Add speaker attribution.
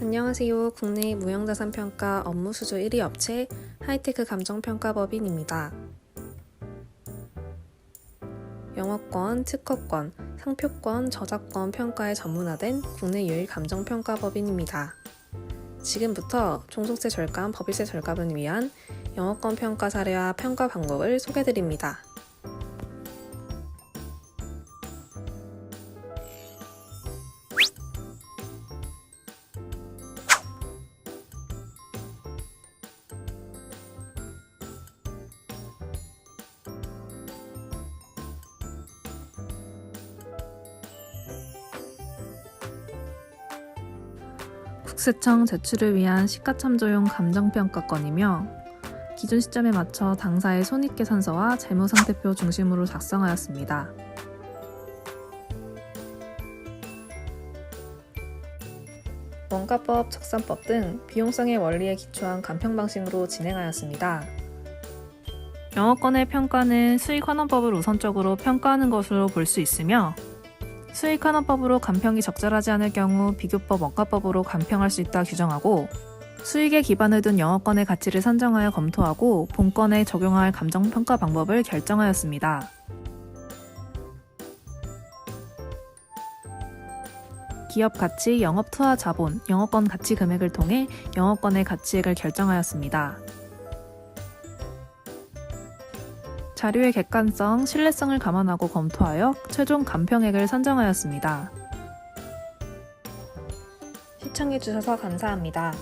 Speaker 1: 안녕하세요. 국내 무형자산 평가 업무 수주 1위 업체 하이테크 감정평가법인입니다. 영어권, 특허권, 상표권, 저작권 평가에 전문화된 국내 유일 감정평가법인입니다. 지금부터 종속세 절감, 법인세 절감을 위한 영어권 평가 사례와 평가 방법을 소개드립니다. 국세청 제출을 위한 시가참조용 감정평가건이며 기준 시점에 맞춰 당사의 손익계산서와 재무상태표 중심으로 작성하였습니다. 원가법, 적산법 등 비용성의 원리에 기초한 간평 방식으로 진행하였습니다. 영어권의 평가는 수익환원법을 우선적으로 평가하는 것으로 볼 수 있으며 수익 환원법으로 간평이 적절하지 않을 경우 비교법 원가법으로 간평할 수 있다 규정하고 수익에 기반을 둔 영어권의 가치를 산정하여 검토하고 본건에 적용할 감정평가 방법을 결정하였습니다. 기업 가치, 영업 투하 자본, 영어권 가치 금액을 통해 영어권의 가치액을 결정하였습니다. 자료의 객관성, 신뢰성을 감안하고 검토하여 최종 간평액을 선정하였습니다. 시청해주셔서 감사합니다.